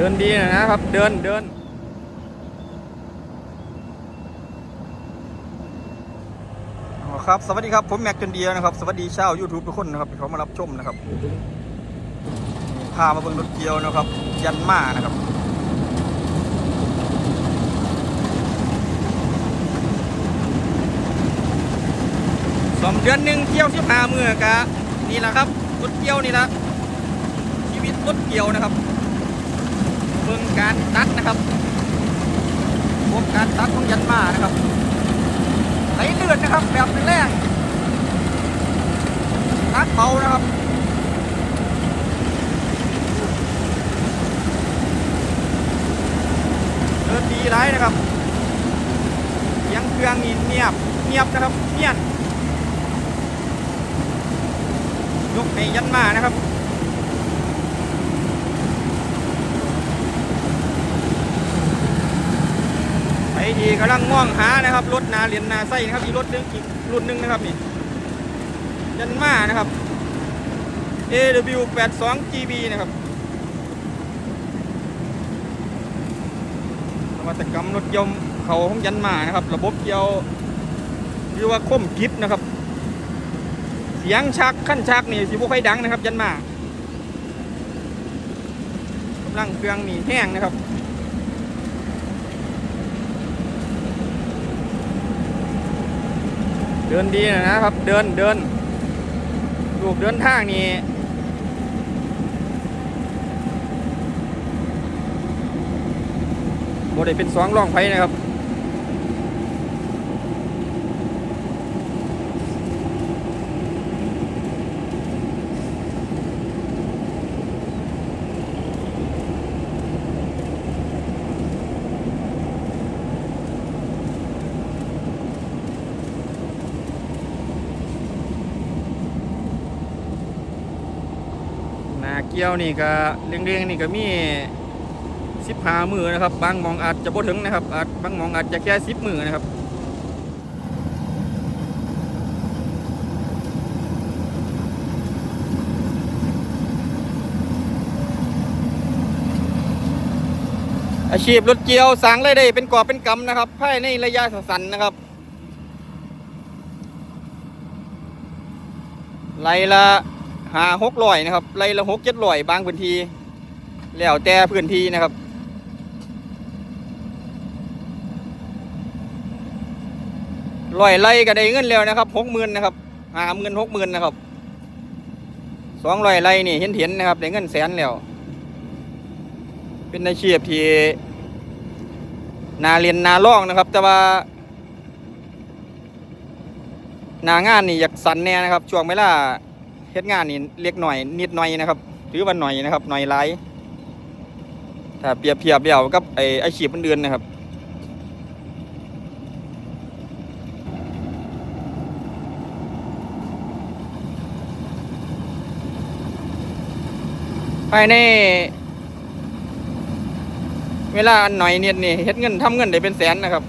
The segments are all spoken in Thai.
ดินดีนะครับ เดินเดินครับสวัสดีครับ ผมแม็กจนเดียนะครับ สวัสดีชาว YouTube ทุกคนนะครับที่เขามารับชมนะครับ พามาเบิ่งรถเกียวนะครับ ยันมานะครับสองเดือนหนึ่งเที่ยวที่พาเมื่อกะนี่แหละครับรถเกี่ยวนี่ละชีวิตรถเกี่ยวนะครับ บิ่งการตัดนะครับพวกการตัดของยันมานะครับไหลเลือดนะครับแบบแรงๆตัดเบานะครับเดินดีไรนะครับเสียงเครื่องนี่เงียบเงียบนะครับเงียบยกให้ยันมานะครับ ไปดีกำลังมองหานะครับ รถนาเหรียญนาไส้นะครับอีกรถนึงอีกรุ่นหนึงนะครับนี่ยันมานะครับ AW 82 GB นะครับนวัตกรรมรถยนต์เขาของยันมานะครับ ระบบเกี่ยวเรียกว่าคมกริบนะครับ เสียงชักขั้นชักนี่สิบุค่อยดังนะครับ ยันมากำลังเครื่องนี่แห้งนะครับ เดินดีนะครับ เดินเดินลูกเดินทางนี่โมได้เป็นสองร่องไฟนะครับ เกี้ยวนี่ก็เรียงๆนี่ก็มีสิบหามือนะครับ บางมองอาจจะบ่ถึงนะครับ อาจบางมองอาจจะแค่สิบมือนะครับอาชีพรถเกี่ยวสร้างรได้เป็นกอบเป็นกำนะครับภายในระยะสั้นนะครับไรละ หาหกร้อยนะครับไรละหกเจ็ดร้อยบางพื้นที่แล้วแต่พื้นที่นะครับร้อยไรก็ได้เงินแล้วนะครับหกหมื่นนะครับหาเงินหกหมื่นนะครับสองร้อยไรนี่เห็นเห็นนะครับได้เงินแสนแล้ว เป็นอาชีพที่นาเรียนนาล่องนะครับ แต่ว่านางานนี่อยากสันแน่นะครับช่วงเวลา เฮ็ดงานนี่เล็กหน่อยนิดหน่อยนะครับถือว่าหน่อยนะครับหน่อยหลายถ้าเปรียบเทียบเดียวกับไออาชีพอื่นนะครับภายในเวลาอันหน่อยนิดนี่เฮ็ดเงินทำเงินได้เป็นแสนนะครับ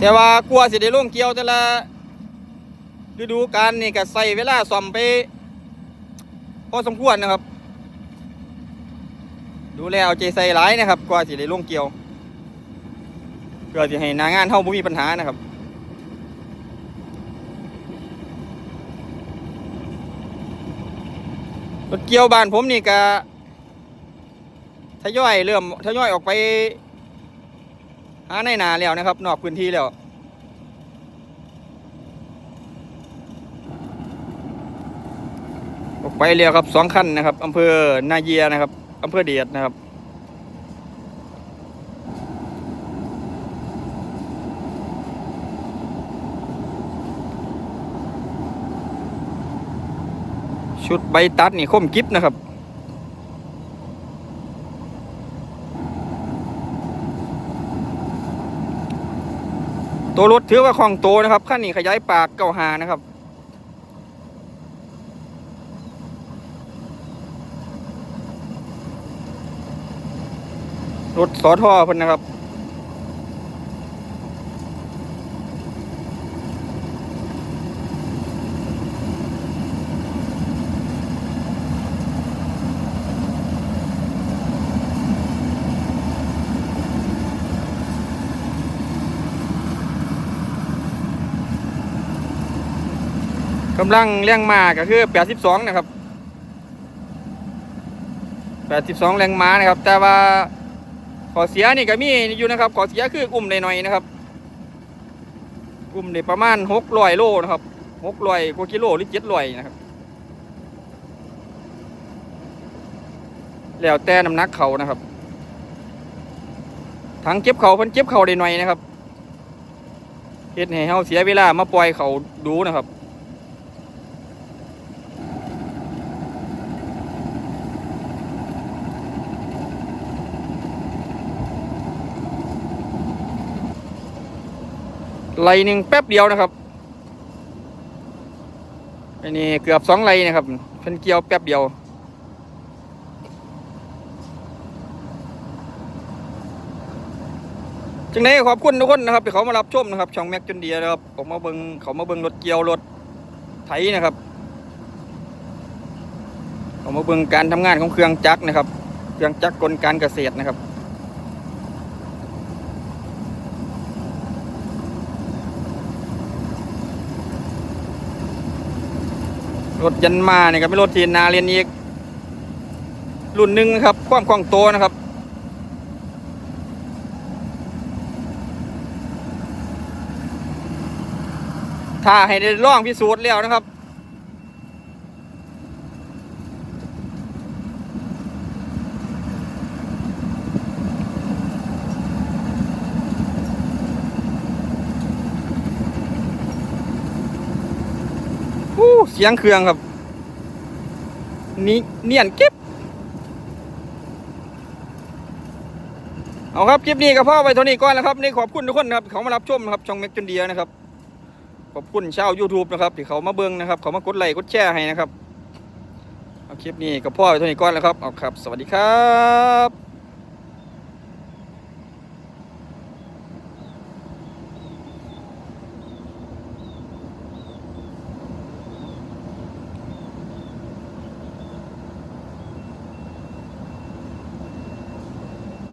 แต่ว่ากลัวสิได้ลงเกี่ยวแต่ละฤดูกาลนี่ก็ใส่เวลาซ่อมไปพอสมควรนะครับ ดูแลเอาใจใส่หลายนะครับ กว่าสิได้ลงเกี่ยวเพื่อที่ให้นางานเฮาบ่มีปัญหานะครับรถเกี่ยวบ้านผมนี่ก็ทยอยเริ่มทยอยออกไป หาในนาแล้วนะครับ นอกพื้นที่แล้วออกไปแล้วครับสองขั้นนะครับอำเภอนาเยียนะครับอำเภอเดียดนะครับชุดใบตัดนี่คมกิฟนะครับ ตัวรถถือว่าของโตนะครับขั้นนี้ขยายปากเก่าหานะครับรถสอท่อเพิ่นนะครับ กำลังแรงม้าก็คือ82นะครับ82แรงม้านะครับ แต่ว่าขอเสียนี่ก็มีอยู่นะครับขอเสียคืออุ้มหน่อยๆนะครับ อุ้มได้ประมาณ600โลนะครับ600กว่ากิโลหรือ700นะครับ แล้วแต่น้ำหนักเขานะครับถังเก็บเขาเพิ่นเก็บเขาได้หน่อยนะครับเฮ็ดให้เฮาเสียเวลามาปล่อยเขาดูนะครับ ไลหนึ่งแป๊บเดียวนะครับอันนี้เกือบสองไลนะครับเพิ่นเกี่ยวแป๊บเดียวจึงได้ขอบคุณทุกคนนะครับที่เขามารับชมนะครับ ช่องแม็กจนเดียนะครับผมมาเบิงเขามาเบิงรถเกี่ยวรถไถนะครับเขามาเบิงการทำงานของเครื่องจักรนะครับ เครื่องจักรกลการเกษตรนะครับ รถยันมาเนี่ยก็เป็นรถที่นาเรียนอีก รุ่นหนึ่งนะครับ ความคล่องตัวนะครับ ถ้าให้ได้ล่องพิสูจน์แล้วนะครับ เสียงเครื่องครับ นี่เนียนเก็บเอาครับ คลิปนี้ก็พ่อไปเท่านี้ก่อนแล้วครับนี่ขอบคุณทุกคนนะครับเขามารับชมนะครับช่องเม็กจนเดียนะครับ ขอบคุณชาว YouTube นะครับที่เขามาเบิ้งนะครับ เขามากดไลค์กดแชร์ให้นะครับ เอาคลิปนี้ก็พ่อไปเท่านี้ก่อนแล้วครับ เอาครับ สวัสดีครับ